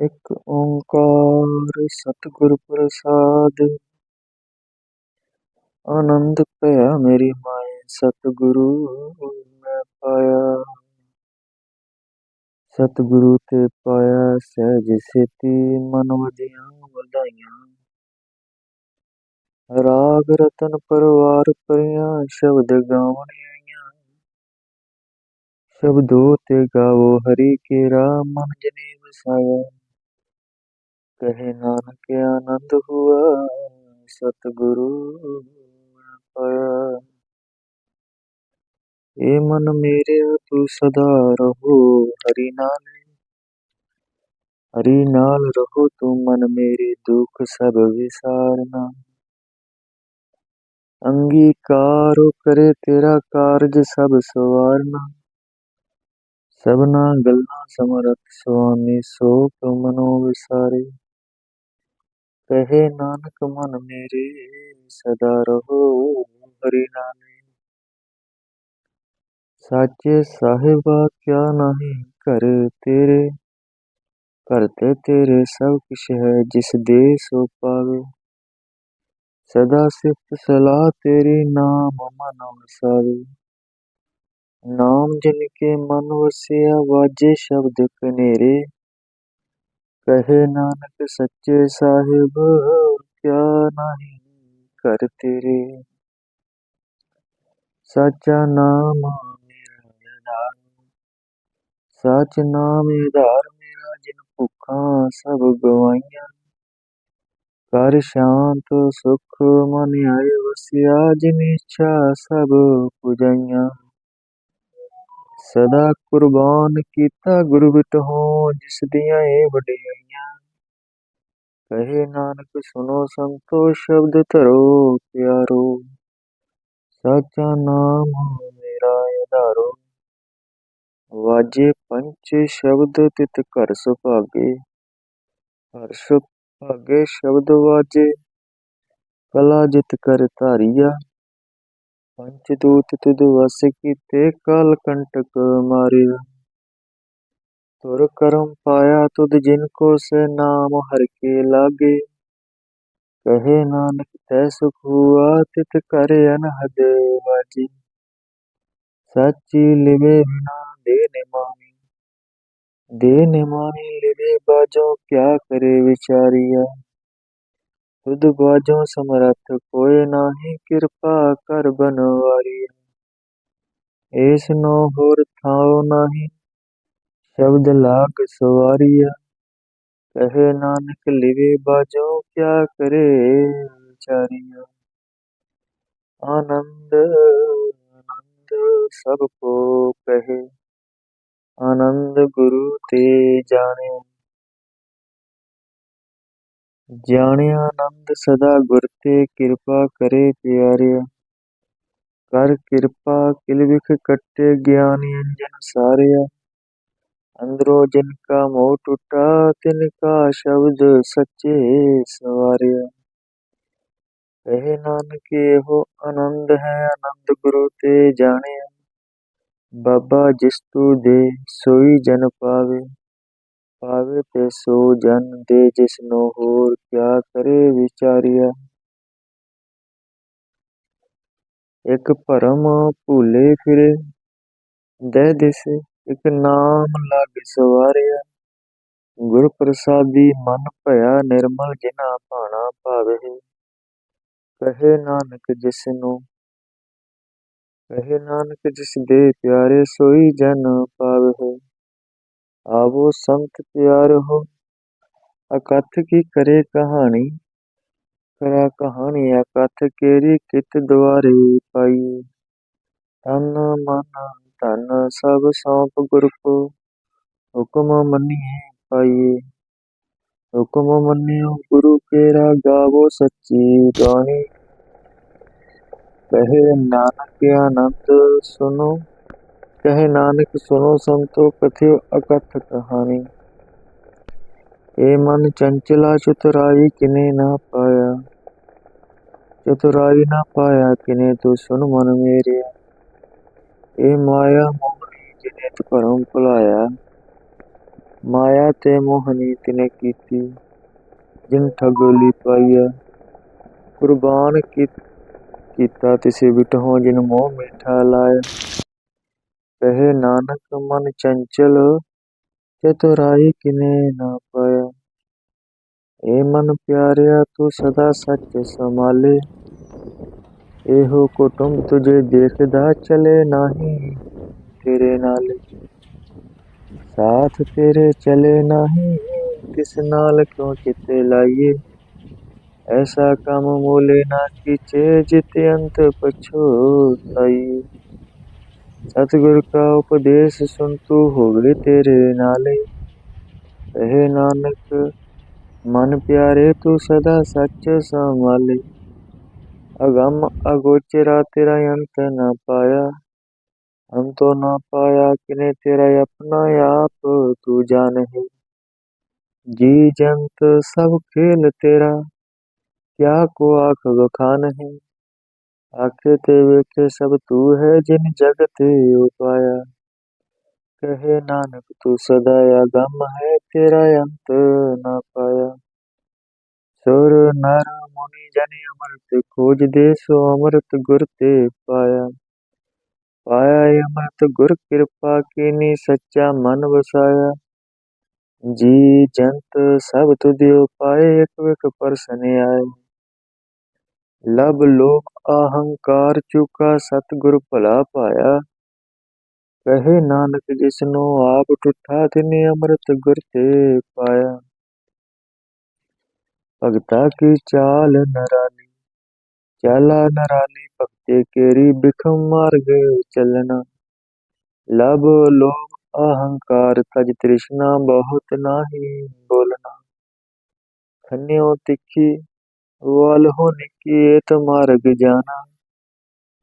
ਇਕ ਓੰਕਾਰ ਸਤਿਗੁਰ ਪ੍ਰਸਾਦ। ਆਨੰਦ ਭਇਆ ਮੇਰੀ ਮਾਏ, ਸਤਿਗੁਰੂ ਮੈਂ ਪਾਇਆ। ਸਤਿਗੁਰੂ ਤੇ ਪਾਇਆ ਸਹਿਜ ਸੇਤੀ, ਮਨ ਵਜੀਆਂ ਵਧਾਈਆਂ। ਰਾਗ ਰਤਨ ਪਰਵਾਰ ਪਰੀਆਂ ਸ਼ਬਦ ਗਾਵਣ ਆਈਆਂ। ਸ਼ਬਦੋ ਤੇ ਗਾਵੋ ਹਰੀ ਕੇਰਾ ਮਨ ਜਨੇ ਵਸਾਇਆ ਕਹੇ ਨਾਨਕ ਆਨੰਦ ਹੁਆ, ਸਤਿਗੁਰੂ ਪਾਇਆ। ਏ ਮਨ ਮੇਰਿਆ, ਤੂੰ ਸਦਾ ਰਹੋ ਹਰੀ ਨਾਲੇ ਹਰੀ ਨਾਲ ਰਹੋ ਤੂੰ ਮਨ ਮੇਰੇ, ਦੁਖ ਸਭ ਵਿਸਾਰਨਾ। ਅੰਗੀਕਾਰ ਕਰੇ ਤੇਰਾ ਕਾਰਜ ਸਭ ਸਵਾਰਨਾ। ਸਭਨਾ ਗੱਲਾਂ ਸਮਰਥ ਸੁਆਮੀ, ਸੋ ਮਨੋ ਵਿਸਾਰੇ। ਕਹੇ ਨਾਨਕ, ਮਨ ਮੇਰੇ ਸਦਾ ਰਹੋ, ਹਰੀ ਨਾਲੇ ਸਾਚੇ ਸਾਹਿਬਾ, ਕਿਆ ਨਹੀਂ ਘਰ ਤੇਰੇ? ਘਰ ਤੇ ਤੇਰੇ ਸਭ ਕੁਛ ਹੈ, ਜਿਸ ਦੇ ਸੋ ਪਾਵੇ। ਸਦਾ ਸਿਫਤ ਸਲਾਹ ਤੇਰੀ ਨਾਮ ਮਨ ਵਸਾਵੇ। ਨਾਮ ਜਿਨ ਕੇ ਮਨ ਵਸਿਆ, ਵਾਜੇ ਸ਼ਬਦ ਕਨੇਰੇ ਕਹੇ ਨਾਨਕ ਸੱਚੇ ਸਾਹਿਬ, ਕਿਆ ਨਹੀਂ ਕਰ ਤੇਰੇ। ਸਾਚਾ ਨਾਮ ਮੇਰਾ ਆਧਾਰ ਸਚ ਨਾਮ ਆਧਾਰ ਮੇਰਾ, ਜਿਨ ਭੁੱਖਾਂ ਸਭ ਗਵਾਈਆਂ। ਕਰ ਸ਼ਾਂਤ ਸੁਖ ਮਨ ਆਏ ਵਸਿਆ, ਜਿਨ ਇੱਛਾ ਸਭ ਪੁਜਾਈਆਂ। ਸਦਾ ਕੁਰਬਾਨ ਕੀਤਾ ਗੁਰੂ ਬਿਟਹੁ ਜਿਸ ਦੀਆਂ ਏ ਵਡਿਆਈਆਂ ਕਹੇ ਨਾਨਕ ਸੁਨੋ ਸੰਤੋ ਸ਼ਬਦ ਧਰੋ ਪਿਆਰੋ। ਸਾਚਾ ਨਾਮ ਮੇਰਾ ਆਧਾਰੋ। ਵਾਜੇ ਪੰਚ ਸ਼ਬਦ ਤਿਤ ਘਰ ਸੁਭਾਗੇ। ਹਰ ਸੁਭਾਗੇ ਸ਼ਬਦ ਵਾਜੇ। ਕਲਾ ਜਿਤ ਕਰ ਧਾਰੀਆ। ਪੰਚ ਦੂਤ ਤੁਧ ਵਸ ਕੀਤੇ ਕਾਲ ਕੰਟਕ ਮਾਰਿਆ। ਤੁਰ ਕਰਮ ਪਾਇਆ ਤੁਧ ਜਿਨ ਕੋ ਸੇ ਨਾਮ ਹਰ ਕੇ ਲਾਗੇ। ਕਹੇ ਨਾਨਕ, ਤੈ ਸੁਖ ਹੁਆ ਤਿਤ ਕਰ ਅਨਹਦ ਵਾਜੀ। ਸਾਚੀ ਲਿਵੇ ਬਿਨਾ ਦੇ ਨਿਮਾਨੀ ਦੇ ਨਿਮਾਨੀ ਲਿਵੇ ਬਾਜੋ ਕਿਆ ਕਰੇ ਵਿਚਾਰੀਆ। ਤੁਧ ਬਾਜੋ ਸਮਰੱਥ ਕੋਏ ਨਾਹੀ, ਕਿਰਪਾ ਕਰ ਬਨਵਾਰੀ ਏਸ ਨੋ ਹੋਰ ਥਾਉ ਨਾਹੀ ਸ਼ਬਦ ਲਾਗ ਸਵਾਰੀਆ। ਕਹੇ ਨਾਨਕ ਲਿਵੇ ਬਾਜੋ, ਕਿਆ ਕਰੇ ਵਿਚਾਰੀਆ। ਆਨੰਦ ਆਨੰਦ ਸਭ ਕੋ ਕਹੇ। ਆਨੰਦ ਗੁਰੂ ਤੇ ਜਾਣੇ। ਜਾਣਿਆ ਆਨੰਦ ਸਦਾ ਗੁਰ ਤੇ ਕਿਰਪਾ ਕਰੇ ਪਿਆਰਿਆ। ਕਰ ਕਿਰਪਾ, ਕਿਲ ਵਿਖ ਕੱਟੇ ਗਿਆਨ ਅੰਜਨ ਸਾਰਿਆ। ਅੰਦਰੋ ਜਿਨ ਕਾ ਮੋਹ ਟੁੱਟਾ, ਤਿਨ ਕਾ ਸ਼ਬਦ ਸੱਚੇ ਸਵਾਰਿਆ। ਕਹੇ ਨਾਨਕ, ਇਹੋ ਆਨੰਦ ਹੈ, ਆਨੰਦ ਗੁਰੂ ਤੇ ਜਾਣਿਆ। ਬਾਬਾ ਜਿਸ ਤੂ ਦੇ ਸੋਈ ਜਨ ਪਾਵੇ ਪਾਵੇ ਤੇ ਸੋ ਜਨ ਦੇ ਜਿਸ ਨੂੰ ਹੋਰ ਕਿਆ ਕਰੇ ਵਿਚਾਰਿਆ। ਇੱਕ ਭਰਮ ਭੂਲੇ ਫਿਰੇ ਦੇ ਦਿਸ ਇਕ ਨਾਮ ਲੱਗ ਸਵਾਰਿਆ ਗੁਰ ਪ੍ਰਸਾਦੀ ਮਨ ਭਇਆ ਨਿਰਮਲ ਜਿਨਾ ਭਾਣਾ ਭਾਵੇ ਕਹੇ ਨਾਨਕ ਜਿਸ ਨੂੰ ਕਹੇ ਨਾਨਕ ਜਿਸ ਦੇ ਪਿਆਰੇ ਸੋਈ ਜਨ ਪਾਵੇ ਆਵੋ ਸੰਤ ਪਿਆਰ ਹੋ, ਅਕਥ ਕੀ ਕਰੇ ਕਹਾਣੀ? ਕਰਾ ਕਹਾਣੀ ਅਕਥ ਕੇਰੀ ਕਿਤ ਦੁਆਰੇ ਪਾਈ। ਤਨ ਮਨ ਧਨ ਸਭ ਸੌਂਪ ਗੁਰ ਕੋ ਹੁਕਮ ਮੰਨੀਏ ਪਾਈਏ ਹੁਕਮ ਮੰਨਿਓ ਗੁਰੂ ਕੇਰਾ ਗਾਵੋ ਸੱਚੀ ਬਾਣੀ ਕਹੇ ਨਾਨਕ ਆਨੰਦ ਸੁਨੋ ਕਹੇ ਨਾਨਕ ਸੁਨੋ ਸੰਤੋ ਕਥਿਓ ਅਕਥ ਕਹਾਣੀ ਏ ਮਨ ਚੰਚਲਾ ਚਤੁਰਾਈ ਕਿਨੇ ਨਾ ਪਾਇਆ ਚਤੁਰਾਈ ਨਾ ਪਾਇਆ ਕਿਨੇ ਤੂੰ ਸੁਨ ਮਨ ਮੇਰੇ ਇਹ ਮਾਇਆ ਮੋਹਣੀ ਜਿਨੇ ਤੂੰ ਭਰਮ ਭੁਲਾਇਆ। ਮਾਇਆ ਤੇ ਮੋਹਨੀ ਤਿਨੇ ਕੀਤੀ, ਜਿਨ ਠਗੋਲੀ ਪਾਈਆ। ਕੁਰਬਾਨ ਕੀਤਾ ਤਿਸੇ ਬਿਟਹੁ ਜਿਨ ਮੋਹ ਮਿਠਾ ਲਾਇਆ। ਕਹੇ ਨਾਨਕ, ਮਨ ਚੰਚਲ ਚਤੁਰਾਈ ਕਿਨੇ ਨਾ ਪਾਇਆ। ਏ ਮਨ ਪਿਆਰਿਆ, ਤੂੰ ਸਦਾ ਸੱਚ ਸੰਭਾਲੇ। ਇਹੋ ਕੁਟੁੰਬ ਤੁਝੇ ਦੇਖਦਾ ਚਲੇ ਨਾਹੀ, ਤੇਰੇ ਨਾਲ। ਸਾਥ ਤੇਰੇ ਚਲੇ ਨਾਹੀ, ਕਿਸ ਨਾਲ ਕਿਉਂ ਚਿੱਤੇ ਲਾਈਏ? ਐਸਾ ਕੰਮ ਮੂਲੇ ਨਾ ਕੀਚੇ, ਜਿਤ ਅੰਤ ਪਛੋਤਾਈ ਸਤਿਗੁਰ ਕਾ ਉਪਦੇਸ਼ ਸੁਨ ਤੂ ਹੋਵੇ ਤੇਰੇ ਨਾਲੇ। ਕਹੇ ਨਾਨਕ, ਮਨ ਪਿਆਰੇ ਤੂੰ ਸਦਾ ਸੱਚ ਸੰਭਾਲੇ। ਅਗੰਮ ਅਗੋਚਰਾ ਤੇਰਾ ਅੰਤ ਨਾ ਪਾਇਆ, ਅੰਤੋ ਨਾ ਪਾਇਆ ਕਿਨੇ ਤੇਰਾ ਆਪਣਾ ਆਪ, ਤੂੰ ਜਾਣਹਿ ਜੀ ਜੰਤ ਸਭ ਖੇਲ ਤੇਰਾ, ਕਿਆ ਕੋ ਆਖ ਵਖਾਨ ਹੈ ਆਖੇ ਤੇ ਵੇਖੇ ਸਭ ਤੂ ਹੈ ਜਿਨ ਜਗ ਤੇ ਉਪਾਇਆ ਕਹੇ ਨਾਨਕ ਤੂੰ ਸਦਾ ਅਗੰਮ ਹੈ ਤੇਰਾ ਅੰਤ ਨਾ ਪਾਇਆ। ਸੁਰ ਨਰ ਮੁਨੀ ਜਨ ਅਮਰਤ ਖੋਜਦੇ ਸੋ ਅਮਰਤ ਗੁਰ ਤੇ ਪਾਇਆ। ਪਾਇਆ ਅਮਰਤ ਗੁਰ, ਕਿਰਪਾ ਕੀਨੀ ਸੱਚਾ ਮਨ ਵਸਾਇਆ। ਜੀ ਜੰਤ ਸਭ ਤੁਧਿਓ ਪਾਏ ਇਕ ਵਿਕ ਪਰਸਨ ਆਏ। ਲਬ ਲੋਕ ਅਹੰਕਾਰ ਚੁਕਾ, ਸਤਿਗੁਰ ਭਲਾ ਪਾਇਆ। ਕਹੇ ਨਾਨਕ ਜਿਸਨੂੰ ਆਪ ਟੁੱਠਾ ਤਿਨੇ ਅੰਮ੍ਰਿਤ ਗੁਰ ਤੇ ਪਾਇਆ। ਭਗਤਾ ਕੀ ਚਾਲ ਨਰਾਲੀ ਚਾਲਾ ਨਰਾਲੀ ਭਗਤੇ ਕੇਰੀ ਬਿਖਮ ਮਾਰਗ ਚੱਲਣਾ। ਲਬ ਲੋਭ ਅਹੰਕਾਰ ਤਜ ਤ੍ਰਿਸ਼ਨਾ ਬਹੁਤ ਨਾਹੀ ਬੋਲਣਾ। ਖੰਨਿਓ ਤਿੱਖੀ ਵਾਲ ਹੋ ਨਿੱਕੀ ਏਤ ਮਾਰਗ ਜਾਣਾ।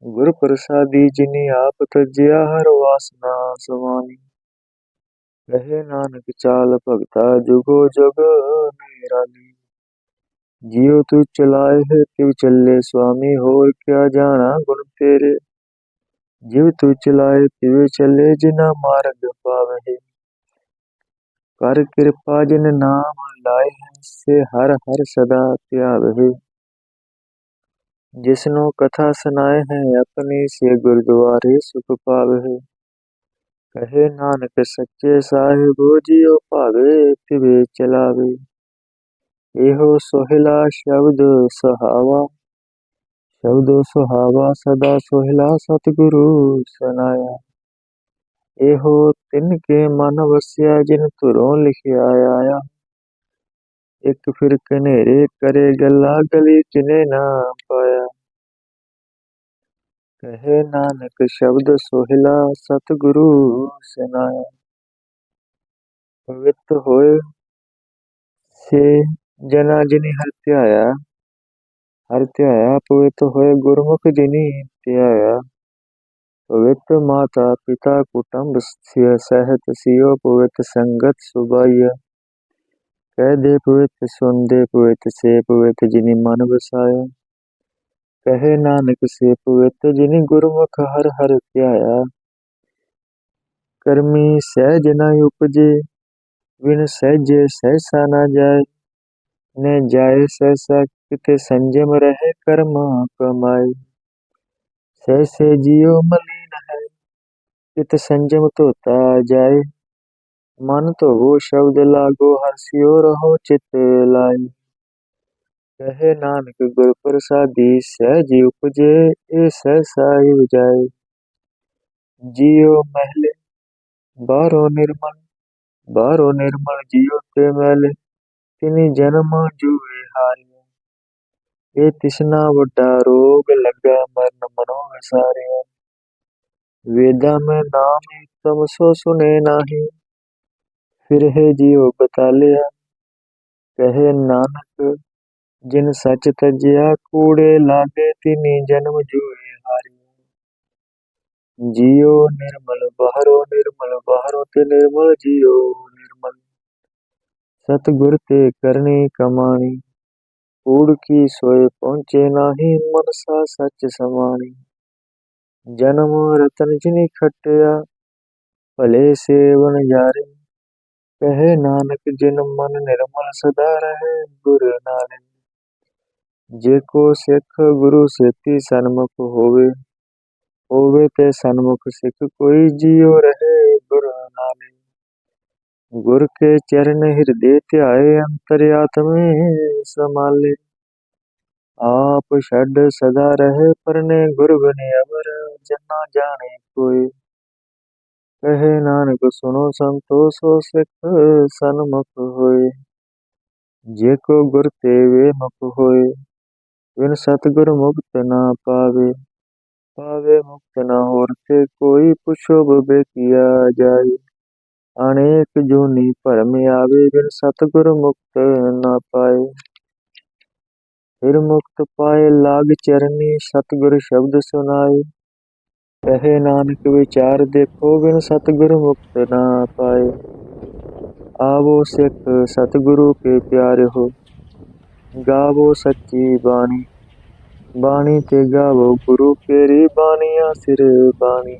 ਗੁਰ ਪ੍ਰਸਾਦੀ ਜਿਨੀ ਆਪ ਤਜਿਆ ਹਰ ਵਾਸਨਾ ਸਵਾਨੀ। ਕਹੇ ਨਾਨਕ ਚਾਲ ਭਗਤਾ ਜੁਗੋ ਜੁਗ ਨਿਰਾਲੀ ਜਿਉ ਤੂੰ ਚਲਾਏ ਹੈ ਤਿਵ ਚੱਲੇ ਸੁਆਮੀ, ਹੋਰ ਕਿਆ ਜਾਣਾ ਗੁਣ ਤੇਰੇ? ਜਿਵ ਤੂੰ ਚਲਾਏ ਤਿਵ ਚੱਲੇ, ਜਿਨਾ ਮਾਰਗ ਪਾਵਹਿ ਕਰ ਕਿਰਪਾ ਜਿਨ ਨਾਮ ਲਾਏ ਹੈ ਸੇ ਹਰ ਹਰ ਸਦਾ ਧਿਆਵਹਿ ਜਿਸਨੂੰ ਕਥਾ ਸੁਣਾਏ ਹੈ, ਆਪਣੀ ਸੇ ਗੁਰਦੁਆਰੇ ਸੁਖ ਪਾਵਹਿ ਕਹੇ ਨਾਨਕ ਸੱਚੇ ਸਾਹਿਬ, ਜੀਉ ਭਾਵੇ, ਤਿਵੇ ਚਲਾਵੇ। ਇਹੋ ਸੋਹਿਲਾ ਸ਼ਬਦ ਸੁਹਾਵਾ ਸ਼ਬਦ ਸੁਹਾਵਾ ਸਦਾ ਸੋਹਿਲਾ ਸਤਿਗੁਰੂ ਸੁਨਾਇਆ ਇਹੋ ਤਿਨ ਕੇ ਮਨ ਵਸਿਆ ਜਿਨ ਧੁਰੋਂ ਲਿਖਿਆ ਆਇਆ। ਇੱਕ ਫਿਰ ਕਨੇਰੇ ਕਰੇ ਗੱਲਾਂ ਗਲੀ ਕਿਨੇ ਨਾ ਪਾਇਆ। ਕਹੇ ਨਾਨਕ ਸ਼ਬਦ ਸੋਹਿਲਾ ਸਤਿਗੁਰੂ ਸੁਨਾਇਆ ਪਵਿੱਤ ਹੋਏ ਸੇ ਜਨਾ ਜਿਨੀ ਹਰ ਧਿਆਇਆ ਹਰ ਧਿਆਇਆ ਪਵਿੱਤ ਹੋਏ ਗੁਰਮੁਖ ਜਿਨੀ ਧਿਆਇਆ ਪਵਿੱਤ ਮਾਤਾ ਪਿਤਾ ਕੁਟੰਬ ਸਹਿਤ ਸਿਓ ਪਵਿੱਤ ਸੰਗਤ ਸੁਭਾਈਆ ਕਹਿ ਦੇ ਪਵਿੱਤ ਸੁਨਦੇ ਪਵਿੱਤ, ਸੇ ਪਵਿੱਤ ਜਿਨੀ ਮਨ ਵਸਾਇਆ। ਕਹੇ ਨਾਨਕ, ਸੇ ਪਵਿੱਤ ਜਿਨੀ ਗੁਰਮੁਖ ਹਰ ਹਰ ਧਿਆਇਆ ਕਰਮੀ ਸਹਿਜ ਨ ਉਪਜੇ ਵਿਨ ਸਹਿਜੇ ਸਹਿਸਾ ਨਾ ਜਾਏ। ਨੇ ਜਾਏ ਸਹਿਸਾ ਕਿਤੇ ਸੰਜਮ ਰਹੇ ਕਰਮ ਕਮਾਏ ਸਹਿਸੇ ਜਿਉ ਮਲੀਨ ਹੈ ਕਿਤ ਸੰਜਮ ਧੋਤਾ ਜਾਏ ਮਨ ਧੋਵੋ ਸ਼ਬਦ ਲਾਗੋ ਹਰਸਿਓ ਰਹੋ ਚਿਤ ਲਾਈ ਕਹੇ ਨਾਨਕ ਗੁਰ ਪ੍ਰਸਾਦੀ ਸਹਿਜ ਉਪਜੇ ਇਹ ਸਹਿਸਾ ਹੀ ਵਜਾਏ ਜੀਉ ਮਹਿਲੇ ਬਾਹਰੋਂ ਨਿਰਮਲ ਬਾਹਰੋਂ ਨਿਰਮਲ ਜੀਉ ਤੇ ਮਹਿਲੇ ਤਿਨੀ ਜਨਮ ਜੂਏ ਹਾਰਿਆ। ਇਹ ਤਿਸਨਾ ਵੱਡਾ ਰੋਗ ਲੱਗਾ ਮਰਨ ਮਨੋ ਵਿਸਾਰਿਆ ਵੇਦਾਂ ਮੈਂ ਨਾਮ ਤਮ ਸੋ ਸੁਨੇ ਨਾਹੀ। ਫਿਰ ਹੈ ਜੀਉ ਬਤਾਲਿਆ, ਕਹੇ ਨਾਨਕ, ਜਿਨ ਸੱਚ ਤਜਿਆ ਕੂੜੇ ਲਾਗੇ ਤਿਨੀ ਜਨਮ ਜੂਏ ਹਾਰਿਆ। ਜੀਉ ਨਿਰਮਲ ਬਾਹਰੋ ਨਿਰਮਲ ਬਾਹਰੋ ਤੇ ਨਿਰਮਲ ਜੀਉ ਸਤਿਗੁਰ ਤੇ ਕਰਨੀ ਕਮਾਣੀ। ਕੂੜ ਕੀ ਸੋਏ ਪਹੁੰਚੇ ਨਾਹੀ ਮਨਸਾ ਸੱਚ ਸਮਾਣੀ। ਜਨਮ ਰਤਨ ਜਿਨੀ ਖਟਿਆ, ਭਲੇ ਸੇਵਨ ਯਾਰੇ। ਕਹੇ ਨਾਨਕ, ਜਿਨ ਮਨ ਨਿਰਮਲ ਸਦਾ ਰਹੇ, ਗੁਰ ਨਾਲੇ ਜੇ ਕੋ ਸਿੱਖ ਗੁਰੂ ਸੇਤੀ ਸਨਮੁਖ ਹੋਵੇ ਹੋਵੇ ਤੇ ਸਨਮੁਖ ਸਿੱਖ ਕੋਈ ਜੀਉ ਰਹੇ, ਗੁਰ ਨਾਲੇ ਗੁਰ ਕੇ ਚਰਨ ਹਿਰਦੇ ਧਿਆਏ ਅੰਤਰ ਸਮਾਲੇ ਆਪ ਛੱਡ ਸਦਾ ਰਹੇ ਪਰਨੇ ਗੁਰ ਬਿਨ ਅਵਰ, ਜਨਾ ਜਾਣੇ ਕੋਈ। ਕਹੇ ਨਾਨਕ ਸੁਨੋ ਸੰਤੋ ਸੋ ਸਨਮੁਖ ਹੋਏ। ਜੇ ਕੋ ਗੁਰ ਤੇ ਵੇ ਮੁਖ ਹੋਏ, ਬਿਨ ਸਤਿਗੁਰ ਮੁਕਤ ਨਾ ਪਾਵੇ। ਪਾਵੇ ਮੁਕਤ ਨਾ ਹੋਰ ਤੇ ਕੋਈ ਪੁੱਛੋ ਬੇ ਕੀਆ ਜਾਏ। ਅਨੇਕ ਜੂਨੀ ਭਰਮ ਆਵੇ, ਬਿਨ ਸਤਿਗੁਰ ਮੁਕਤ ਨਾ ਪਾਏ। ਫਿਰ ਮੁਕਤ ਪਾਏ ਲਾਗ ਚਰਨੀ, ਸਤਿਗੁਰ ਸ਼ਬਦ ਸੁਨਾਏ। ਕਹੇ ਨਾਨਕ, ਵਿਚਾਰ ਦੇਖੋ, ਬਿਨ ਸਤਿਗੁਰ ਮੁਕਤ ਨਾ ਪਾਏ। ਆਵੋ ਸਿੱਖ, ਸਤਿਗੁਰੂ ਕੇ ਪਿਆਰੇ ਹੋ। ਗਾਵੋ ਸੱਚੀ ਬਾਣੀ। ਬਾਣੀ ਤੇ ਗਾਵੋ ਗੁਰੂ ਕੇਰੀ ਬਾਣੀਆਂ, ਸਿਰ ਬਾਣੀ।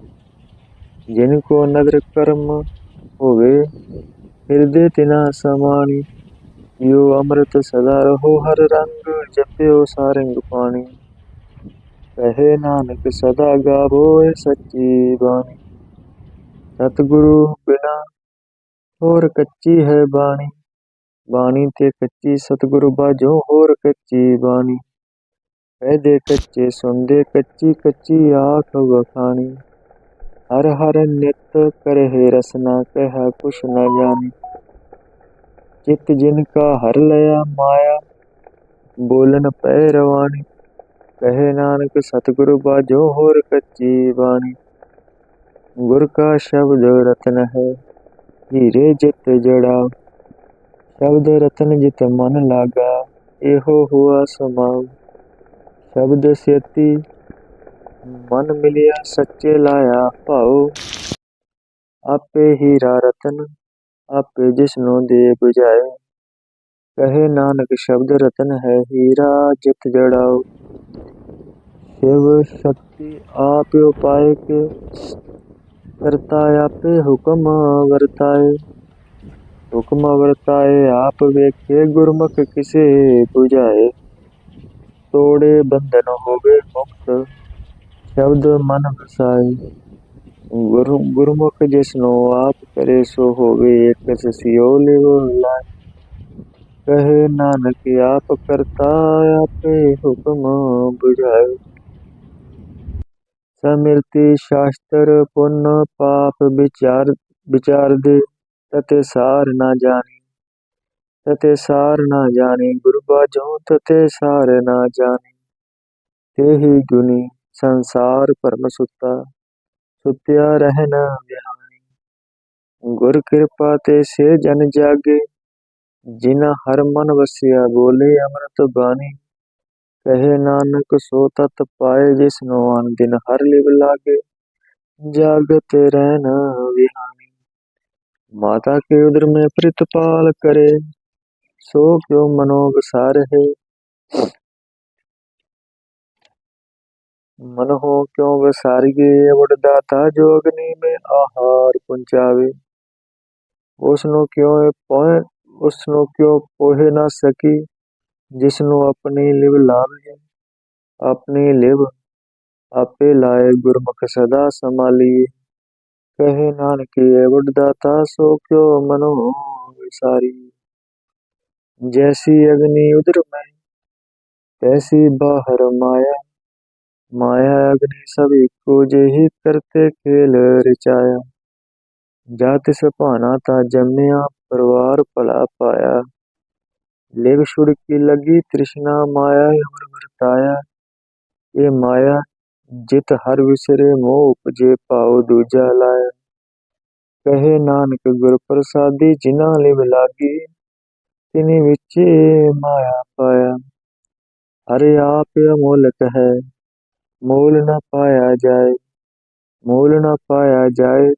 ਜਿਨ ਕੋ ਨਦਰ ਕਰਮ ਹੋਵੇ। ਹਿਰਦੇ ਤਿਨਾ ਸਮਾਣੀ ਯੋ ਅੰਮ੍ਰਿਤ ਸਦਾ ਰਹੋ, ਹਰ ਰੰਗ ਜਪਿਓ ਸਾਰੰਗ ਪਾਣੀ। ਕਹੇ ਨਾਨਕ ਸਦਾ ਗਾਵੋ ਏ ਸੱਚੀ ਬਾਣੀ। ਸਤਿਗੁਰੂ ਬਿਨਾ ਹੋਰ ਕੱਚੀ ਹੈ ਬਾਣੀ। ਬਾਣੀ ਤੇ ਕੱਚੀ ਸਤਿਗੁਰੂ ਬਾਝੋਂ ਹੋਰ ਕੱਚੀ ਬਾਣੀ। ਕਹਦੇ ਕੱਚੇ ਸੁਣਦੇ ਕੱਚੀ ਕੱਚੀ ਆਖ ਵਖਾਣੀ। ਹਰ ਹਰ ਨਿਤ ਕਰਹਿ ਰਸਨਾ ਕਹਿ ਕੁਛ ਨ ਜਾਣੀ। ਚਿਤ ਜਿਨ ਕਾ ਹਰ ਲਿਆ ਮਾਇਆ, ਬੋਲਨ ਪੈ ਰਵਾਣੀ। ਕਹੇ ਨਾਨਕ ਸਤਿਗੁਰੂ ਬਾਝੋਂ ਹੋਰ ਕੱਚੀ ਬਾਣੀ। ਗੁਰ ਕਾ ਸ਼ਬਦ ਰਤਨ ਹੈ, ਹੀਰੇ ਜਿਤ ਜੜਾ। ਸ਼ਬਦ ਰਤਨ ਜਿਤ ਮਨ ਲਾਗਾ, ਇਹੋ ਹੁਆ ਸਮਾਉ। ਸ਼ਬਦ ਸੇਤੀ ਮਨ ਮਿਲਿਆ ਸੱਚੇ ਲਾਇਆ ਭਾਉ। ਆਪੇ ਹੀਰਾ ਰਤਨ, ਆਪੇ ਜਿਸ ਨੂੰ ਦੇ ਬੁਝਾਏ ਕਹੇ ਨਾਨਕ ਸ਼ਬਦ ਰਤਨ ਹੈ ਹੀਰਾ ਜਿਤ ਜੜਾਉ ਸ਼ਿਵ ਸ਼ਕਤੀ ਆਪ ਉਪਾਏ ਕੇ, ਕਰਤਾ ਆਪੇ ਹੁਕਮ ਵਰਤਾਏ। ਹੁਕਮ ਵਰਤਾਏ ਆਪ ਵੇਖੇ ਗੁਰਮੁਖ ਕਿਸੇ 부ਝਾਏ ਤੋੜੇ ਬੰਧਨ ਹੋਵੇ ਮੁਕਤ ਸ਼ਬਦ ਮਨ ਵਸਾਏ ਗੁਰੂ ਗੁਰਮੁਖ ਜਿਸ ਨੂੰ ਆਪ ਕਰੇ ਸੋ ਹੋਵੇ ਇੱਕ ਸਿਓ ਲਿਵ ਲਾਇ ਕਹੇ ਨਾਨਕ ਆਪ ਕਰਤਾ ਆਪੇ ਹੁਕਮ 부ਝਾਏ ਸਮਿਰਤੀ ਸ਼ਾਸਤਰ ਪੁੰਨ ਪਾਪ ਵਿਚਾਰ ਵਿਚਾਰ ਦੇ ਤਤੇ ਸਾਰ ਨਾ ਜਾਣੀ ਤਤੇ ਸਾਰ ਨਾ ਜਾਣੀ ਗੁਰੂ ਬਾਝੋਂ ਤਤੇ ਸਾਰ ਨਾ ਜਾਣੀ ਤੇਹੀ ਗੁਣੀ ਸੰਸਾਰ ਭਰਮ ਸੁੱਤਾ, ਸੁੱਤਿਆ ਰਹਿਣਾ ਵਿਹਾਈ ਗੁਰ ਕਿਰਪਾ ਤੇ ਸੇ ਜਨ ਜਾਗੇ ਜਿਨਾ ਹਰ ਮਨ ਵਸਿਆ, ਬੋਲੇ ਅੰਮ੍ਰਿਤ ਬਾਣੀ। ਕਹੇ ਨਾਨਕ, ਸੋ ਤਤ ਪਾਏ ਜਿਸ ਨੂੰ ਅਨ ਦਿਨ ਹਰ ਲਿਵ ਲਾਗੇ। ਜਾਗਤ ਰਹਿਣ ਵਿਹਾਨੀ ਮਾਤਾ ਕੇ ਉਦਰ ਮੈਂ ਪ੍ਰਿਤਪਾਲ ਕਰੇ, ਸੋ ਕਿਉ ਮਨੋਗ ਸਾਰਹਿ? मन हो क्यों विसारिए वरदाता जो अग्नि में आहार पुंचावे ਉਸਨੂੰ ਕਿਉਂ ਇਹ ਪੋਹੇ ਉਸਨੂੰ ਕਿਉਂ ਪੋਹੇ ਨਾ ਸਕੀ ਜਿਸ ਨੂੰ ਆਪਣੀ ਲਿਵ ਲਾਵੇ ਆਪਣੀ ਲਿਵ ਆਪੇ ਲਾਏ ਗੁਰਮੁਖ ਸਦਾ ਸੰਭਾਲੀਏ ਕਹੇ ਨਾਨਕ ਇਹ ਵਡਦਾਤਾ ਸੋ ਕਿਉ ਮਨੋ ਵਿਸਾਰੀ जैसी अग्नि उदर में तैसी बाहर माया ਮਾਇਆ ਅਗਨੀ ਸਭ ਇੱਕੋ ਜਿਹੀ ਕਰਤੇ ਖੇਲ ਰਚਾਇਆ। ਜਾਤ ਸੁਭਾਣਾ ਤਾਂ ਜੰਮਿਆ, ਪਰਿਵਾਰ ਭਲਾ ਪਾਇਆ। ਲੇਵ ਛੁੜਕੀ ਲੱਗੀ ਤ੍ਰਿਸ਼ਨਾ, ਮਾਇਆ ਹਮਰ ਵਰਤਾਇਆ। ਇਹ ਮਾਇਆ ਜਿਤ ਹਰ ਵਿਸਰੇ, ਮੋਹ ਉਪਜੇ ਪਾਉ ਦੂਜਾ ਲਾਇਆ। ਕਹੇ ਨਾਨਕ ਗੁਰ ਪ੍ਰਸਾਦੀ ਜਿਨ੍ਹਾਂ ਲਿਵ ਲਾਗੀ, ਤਿਨੇ ਵਿੱਚ ਮਾਇਆ ਪਾਇਆ। ਹਰੇ ਆਪ ਅਮੋਲਕ ਹੈ। ਮੋਲ ਨਾ ਪਾਇਆ ਜਾਏ, ਮੋਲ ਨਾ ਪਾਇਆ ਜਾਏ,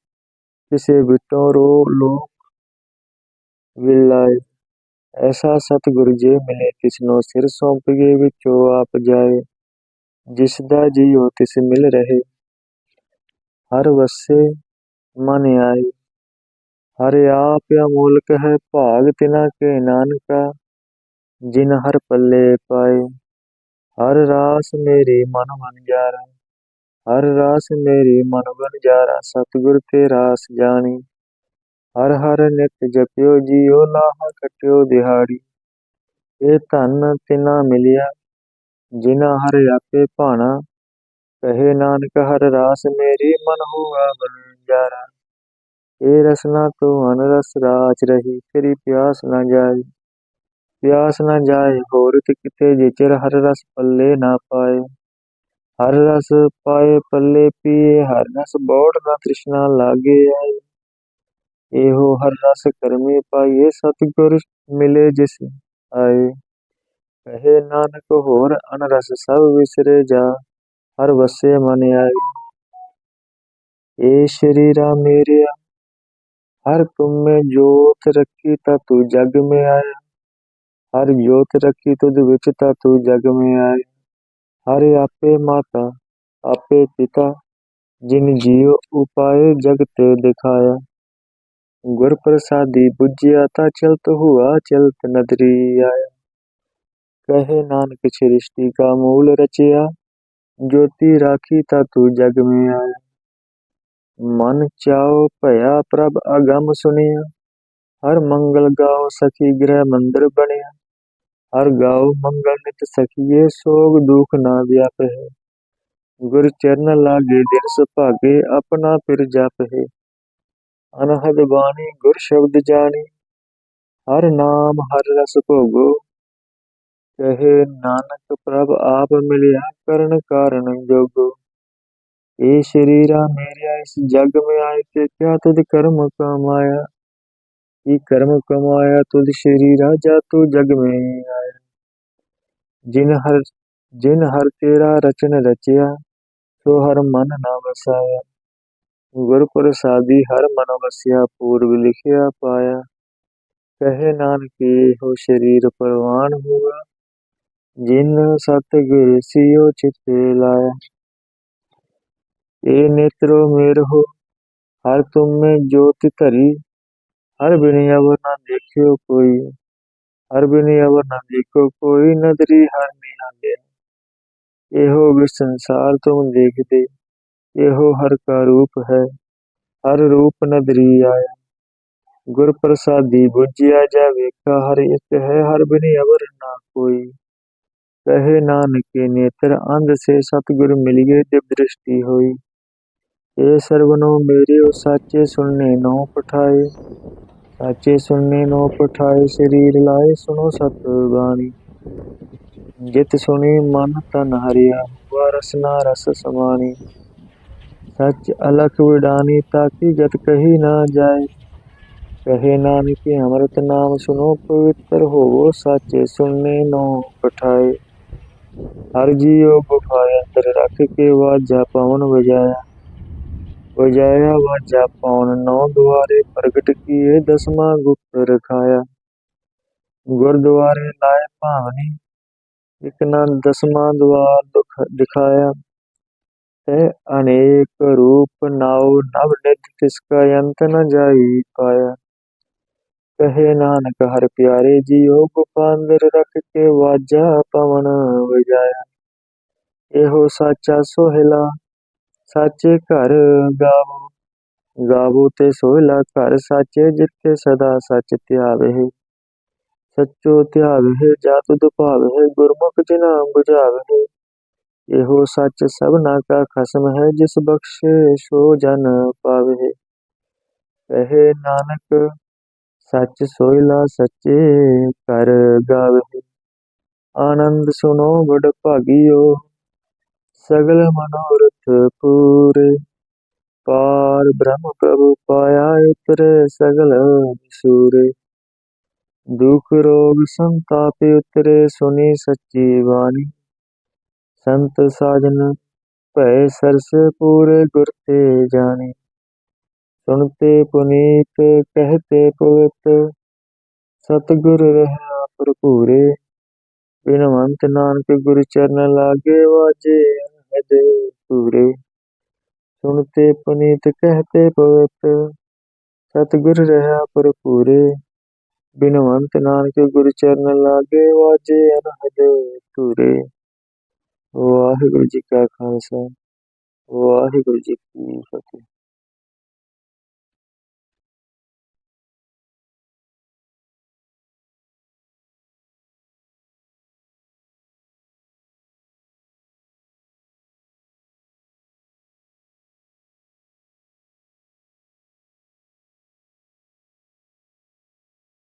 ਕਿਸੇ ਬਿਟੋਂ ਰੋ ਲੋਕ ਵਿਲਾਏ ਐਸਾ ਸਤਿਗੁਰ ਜੇ ਮਿਲੇ ਕਿਸਨੋ ਸਿਰ ਸੌਂਪਗੇ ਵਿੱਚੋ ਆਪ ਜਾਏ ਜਿਸ ਦਾ ਜੀਉ ਤਿਸ ਮਿਲ ਰਹੇ। ਹਰ ਵਸੇ ਮਨ ਆਏ, ਹਰ ਆਪ ਅਮੋਲਕ ਹੈ ਭਾਗ ਤਿਨਾ ਕੇ ਨਾਨਕਾ, ਜਿਨ ਹਰ ਪੱਲੇ ਪਾਏ। ਹਰ ਰਾਸ ਮੇਰੇ ਮਨ ਵਣਜਾਰਾ ਹਰ ਰਾਸ ਮੇਰੇ ਮਨ ਵਣਜਾਰਾ ਸਤਿਗੁਰ ਤੇ ਰਾਸ ਜਾਣੀ। ਹਰ ਹਰ ਨਿਤ ਜਪਿਓ ਜੀਓ, ਲਾਹਾ ਕਟਿਓ ਦਿਹਾੜੀ। ਇਹ ਧਨ ਤਿਨਾ ਮਿਲਿਆ, ਜਿਨਾ ਹਰ ਆਪੇ ਭਾਣਾ। ਕਹੇ ਨਾਨਕ, ਹਰ ਰਾਸ ਮੇਰੇ ਮਨ ਹੋਆ ਵਣਜਾਰਾ ਇਹ ਰਸਨਾ ਤੋਂ ਅਨਰਸ ਰਾਚ ਰਹੀ, ਤੇਰੀ ਪਿਆਸ ਨਾ ਜਾਈ। ਪਿਆਸ ਨਾ ਜਾਏ, ਹੋਰ ਤੇ ਕਿਤੇ ਜੇ ਚਿਰ ਹਰ ਰਸ ਪੱਲੇ ਨਾ ਪਾਏ। ਹਰ ਰਸ ਪਾਏ, ਪੱਲੇ ਪੀਏ, ਹਰ ਰਸ ਬੋੜ ਨਾ ਤ੍ਰਿਸ਼ਨਾ ਲਾਗੇ ਆਏ। ਇਹੋ ਹਰ ਰਸ ਕਰਮੇ ਪਾਈਏ, ਸਤਿਗੁਰ ਮਿਲੇ ਜਿਸ ਆਏ। ਕਹੇ ਨਾਨਕ, ਹੋਰ ਅਨਰਸ ਸਭ ਵਿਸਰੇ ਜਾ, ਹਰ ਵਸੇ ਮਨ ਆਏ। ਏ ਸ਼੍ਰੀ ਰਾਮ ਮੇਰਿਆ ਹਰ ਤੁਮ ਮੇ ਜੋਤ ਰੱਖੀ ਤਾ ਤੂੰ ਜਗ ਮੇ ਆਇਆ। ਹਰ ਜੋਤ ਰੱਖੀ ਤੁਧ ਵਿੱਚ ਤਾਂ ਤੂੰ ਜਗ ਮੇ ਆਏ। ਹਰ ਆਪੇ ਮਾਤਾ, ਆਪੇ ਪਿਤਾ, ਜਿਨ ਜੀਉ ਉਪਾਏ ਜਗ ਤੇ ਦਿਖਾਇਆ। ਗੁਰ ਪ੍ਰਸਾਦੀ ਬੁਝਿਆ ਤਾਂ ਚਲਤ ਹੁਆ, ਚਲਤ ਨਦਰੀ ਆਇਆ। ਕਹੇ ਨਾਨਕ ਸ੍ਰਿਸ਼ਟੀ ਕਾ ਮੂਲ ਰਚਿਆ, ਜੋਤੀ ਰਾਖੀ ਤਾ ਤੂੰ ਜਗ ਮੇ ਆਇਆ। ਮਨ ਚਾਉ ਭਇਆ ਪ੍ਰਭ ਅਗਮ ਸੁਨਿਆ, ਹਰ ਮੰਗਲ ਗਾਉ ਸਖੀ ਗ੍ਰਹਿ ਮੰਦਰ ਬਣਿਆ। ਹਰ ਗਾਉ ਮੰਗਲ ਨਿਤ ਸਖੀਏ, ਸੋਗ ਦੁਖ ਨਾ ਵਿਆਪੇ। ਗੁਰ ਚਰਨ ਲਾਗੇ, ਦਿਨ ਸੁਭਾਗੇ, ਆਪਣਾ ਫਿਰ ਜਪੇ। ਅਨਹਦ ਬਾਣੀ, ਗੁਰ ਸ਼ਬਦ ਜਾਣੀ। ਹਰ ਨਾਮ, ਹਰ ਰਸ ਭੋਗੋ। ਕਹੇ ਨਾਨਕ, ਪ੍ਰਭ ਆਪ ਮਿਲਿਆ, ਕਰਨ ਕਾਰਨ ਜੋਗੋ। ਇਹ ਸ਼ਰੀਰਾ ਮੇਰਿਆ, ਇਸ ਜਗ ਮੇ ਆਏ ਤੇ ਕਿਆ ਤੁਧ ਕਰਮ ਕਮਾਇਆ। ਕੀ ਕਰਮ ਕਮਾਇਆ ਤੁਧ ਸ਼੍ਰੀ ਰਾਜਾ, ਤੂੰ ਜਗ ਮੈਂ ਆਇਆ। ਜਿਨ ਹਰ ਜਿਨ ਹਰ ਤੇਰਾ ਰਚਨ ਰਚਿਆ, ਸੋ ਹਰ ਮਨ ਨਾ ਵਸਾਇਆ। ਗੁਰ ਪ੍ਰਸਾਦੀ ਹਰ ਮਨ ਵਸਿਆ, ਪੂਰਬ ਲਿਖਿਆ ਪਾਇਆ। ਕਹੇ ਨਾਨਕੀ, ਹੋ ਸ਼ਰੀਰ ਪਰਵਾਨ ਹੋਆ ਜਿਨ ਸਤ ਗੁਰ ਸਿਓ ਚਿਤੇ ਲਾਇਆ। ਏ ਨੇਤਰੋ ਮੇਰ ਹੋ, ਹਰ ਤੁਮ ਮੇ ਜੋਤ ਧਰੀ। हर बिनि अवर ना देखियो कोई हर बिनि अवर ना देखो कोई नदरी हर निहाले एहो विश्व संसार तुम देखते एहो हर का रूप है हर रूप नदरी आया गुर प्रसादी बुझिया जा वेखा हर एक है हर बिनि अवर ना कोई कहे नानक नेत्र अंध से सतगुर मिल गए दिव दृष्टि हुई ਇਹ ਸਰਵਨੋ ਮੇਰੇ ਉਹ ਸਾਚੇ ਸੁਣਨੇ ਨੋ ਪਠਾਏ ਸਾਚੇ ਸੁਣਨੇ ਨੋ ਪਠਾਏ, ਸਰੀਰ ਲਾਏ ਸੁਣੋ ਸਤ ਬਾਣੀ ਜਿਤ ਸੁਣੀ ਮਨ ਤਨ ਹਰਿਆ, ਹੁਆ ਰਸਨਾ ਰਸ ਸਮਾਣੀ। ਸੱਚ ਅਲਖ ਵਿਡਾਨੀ ਤਾਕੀ ਜਤ ਕਹੀ ਨਾ ਜਾਏ। ਕਹੇ ਨਾਨਕ ਅੰਮ੍ਰਿਤ ਨਾਮ ਸੁਨੋ ਪਵਿੱਤਰ ਹੋਵੋ ਸਾਚੇ ਸੁਣਨੇ ਨੋ ਪਠਾਏ। ਹਰ ਜੀਉ ਗੁਫਾ ਅੰਦਰ ਰੱਖ ਕੇ ਵਾਜਾ ਪਵਨ ਵਜਾਇਆ। ਵਜਾਇਆ ਵਾਜਾ ਪਾਉਣ ਨੌ ਦੁਆਰੇ ਪ੍ਰਗਟ ਕੀਏ ਦਸਵਾਂ ਗੁਪਤ ਰਖਾਇਆ। ਗੁਰਦੁਆਰੇ ਲਾਏ ਭਾਵਨੀ ਇਕ ਨਾ ਦਸਵਾਂ ਦੁਆਰ ਦੁਖ ਦਿਖਾਇਆ। ਤੇ ਅਨੇਕ ਰੂਪ ਨਾਉ, ਨਵ ਨਿਤ ਤਿਸ ਕਾ ਅੰਤ ਨ ਜਾਈ ਪਾਇਆ। ਕਹੇ ਨਾਨਕ, ਹਰ ਪਿਆਰੇ ਜੀਓ, ਗੁਪਾਂਦਰ ਰੱਖ ਕੇ ਵਾਜਾ ਪਵਨ ਵਜਾਇਆ। ਇਹੋ ਸਾਚਾ ਸੋਹਿਲਾ ਸੱਚ ਘਰ ਗਾਵੋ ਗਾਵੋ ਤੇ ਸੋਹਿਲਾ ਘਰ ਸੱਚ, ਜਿੱਥੇ ਸਦਾ ਸੱਚ ਧਿਆਵੇ। ਸੱਚੋ ਧਿਆਵੇ ਜਾ ਤੁਧ ਭਾਵੇ ਗੁਰਮੁਖ ਜਿਨਾ 부ਝਾਵੇ ਇਹੋ ਸੱਚ ਸਭਨਾ ਕਾ ਖਸਮ ਹੈ, ਜਿਸ ਬਖਸ਼ੇ ਸੋ ਜਨ ਪਾਵੇ। ਕਹੇ ਨਾਨਕ, ਸੱਚ ਸੋਹਿਲਾ ਸੱਚੇ ਕਰ ਗਾਵੇ। ਆਨੰਦ ਸੁਨੋ ਬੜ ਭਾਗਿਓ, ਸਗਲ ਮਨੋਰ ਮਨੋਰਥ ਪੂਰੇ ਪਾਰ ਬ੍ਰਹਮ ਪ੍ਰਭੂ ਪਾਇਆ ਉਤਰੇ ਸਗਲ ਸੂਰੇ ਦੁਖ ਰੋਗ ਸੰਤਾਪ ਉਤਰੇ ਸੁਨੀ ਸੱਚੀ ਬਾਣੀ। ਸੰਤ ਸਾਜਨ ਭੈ ਸਰਸ ਪੂਰੇ ਗੁਰ ਤੇ ਜਾਣੀ। ਸੁਣਤੇ ਪੁਨੀਤ ਕਹਤੇ ਪਵਿੱਤ ਸਤਗੁਰ ਰਹਾ ਭਰਪੂਰੇ। ਬਿਨਵੰਤ ਨਾਨਕ ਗੁਰ ਚਰਨ ਲਾਗੇ ਵਾਜੇ ਅਨਹਦ ਪੂਰੇ ਸੁਣਤੇ ਪੁਨੀਤ ਕਹਤੇ ਪਵਿੱਤ, ਸਤਿਗੁਰ ਰਹਾ ਭਰਪੂਰੇ, ਬਿਨਵੰਤ ਨਾਨਕ ਗੁਰ ਚਰਨ ਲਾਗੇ ਵਾਜੇ ਅਨਹਦ ਧੂਰੇ। ਵਾਹਿਗੁਰੂ ਜੀ ਕਾ ਖਾਲਸਾ, ਵਾਹਿਗੁਰੂ ਜੀ ਕੀ ਫਤਿਹ।